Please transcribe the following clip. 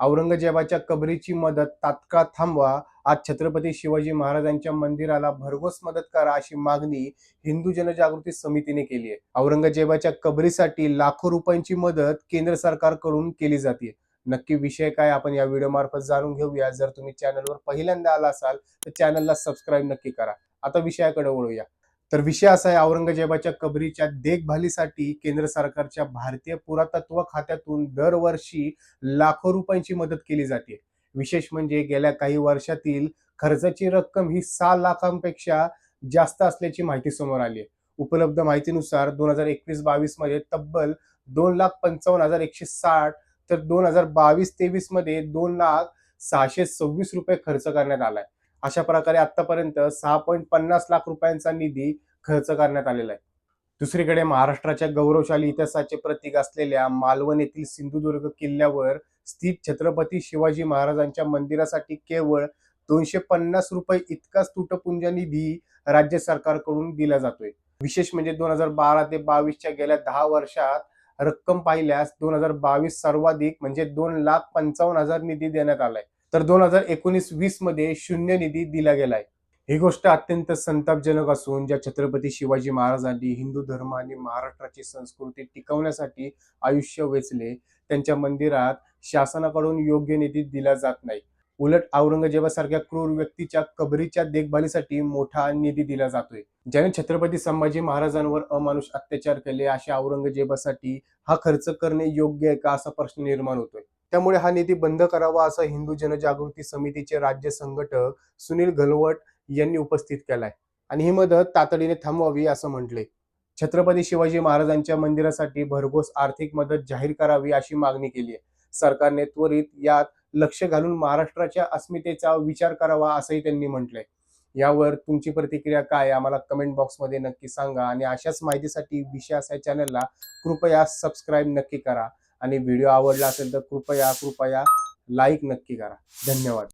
औरंगजेबाच्या कबरीची मदत तात्काळ थांबवा. आज छत्रपती शिवाजी महाराजांच्या मंदिराला भरघोस मदत करा अशी मागणी हिंदू जनजागृती समितीने केली आहे. औरंगजेबाच्या कबरीसाठी लाखो रुपयांची मदत केंद्र सरकारकडून केली जाते. नक्की विषय काय आपण या व्हिडिओ मार्फत जाणून घेऊया. जर तुम्ही चॅनलवर पहिल्यांदा आला असाल तर चॅनलला सबस्क्राईब नक्की करा. आता विषयाकडे वळूया. तर विषय असा आहे औरंगजेबाच्या कबरीच्या देखभालीसाठी केंद्र सरकारच्या भारतीय पुरातत्व खात्यातून दरवर्षी लाखो रुपयांची मदत केली जाते. विशेष म्हणजे गेल्या काही वर्षातील खर्चाची रक्कम ही सहा लाखांपेक्षा जास्त असल्याची माहिती समोर आली आहे. उपलब्ध माहितीनुसार दोन हजार एकवीस बावीसमध्ये तब्बल दोन लाख पंचावन्न हजार एकशे साठ तर दोन हजार बावीस तेवीसमध्ये दोन लाख सहाशे सव्वीस रुपये खर्च करण्यात आलाय. अशा प्रकारे आतापर्यंत सहा पॉईंट पन्नास लाख रुपयांचा निधी खर्च करण्यात आलेला आहे. दुसरीकडे महाराष्ट्राच्या गौरवशाली इतिहासाचे प्रतीक असलेल्या मालवण येथील सिंधुदुर्ग किल्ल्यावर स्थित छत्रपती शिवाजी महाराजांच्या मंदिरासाठी केवळ दोनशे पन्नास रुपये इतकाच तुटपुंजा निधी राज्य सरकारकडून दिला जातोय. विशेष म्हणजे दोन हजार बारा ते बावीसच्या गेल्या दहा वर्षात रक्कम पाहिल्यास दोन हजार बावीस सर्वाधिक म्हणजे दोन लाख पंचावन्न हजार निधी देण्यात आलाय. तर दोन हजार एकोणीस वीसमध्ये शून्य निधी दिला गेलाय. ही गोष्ट अत्यंत संतापजनक असून ज्या छत्रपती शिवाजी महाराजांनी हिंदू धर्म आणि महाराष्ट्राची संस्कृती टिकवण्यासाठी आयुष्य वेचले त्यांच्या मंदिरात शासनाकडून योग्य निधी दिला जात नाही. उलट औरंगजेबासारख्या क्रूर व्यक्तीच्या कबरीच्या देखभालीसाठी मोठा निधी दिला जातोय. ज्याने छत्रपती संभाजी महाराजांवर अमानुष अत्याचार केले अशा औरंगजेबासाठी हा खर्च करणे योग्य आहे का असा प्रश्न निर्माण होतोय. त्यामुळे हा निधी बंद करावा असं हिंदू जनजागृती समितीचे राज्य संघटक सुनील घलवट यांनी उपस्थित केलाय. आणि ही मदत तातडीने थांबवावी असं म्हटले छत्रपती शिवाजी महाराजांच्या मंदिरासाठी भरघोस आर्थिक मदत जाहीर करावी अशी मागणी केली आहे. सरकारने त्वरित यात लक्ष घालून महाराष्ट्राच्या अस्मितेचा विचार करावा असंही त्यांनी म्हटलंय. यावर तुमची प्रतिक्रिया काय? आम्हाला कमेंट बॉक्समध्ये नक्की सांगा आणि अशाच माहितीसाठी विषय या चॅनलला कृपया सबस्क्राईब नक्की करा. आणि व्हिडिओ आवडला असेल तर कृपया कृपया लाईक नक्की करा. धन्यवाद.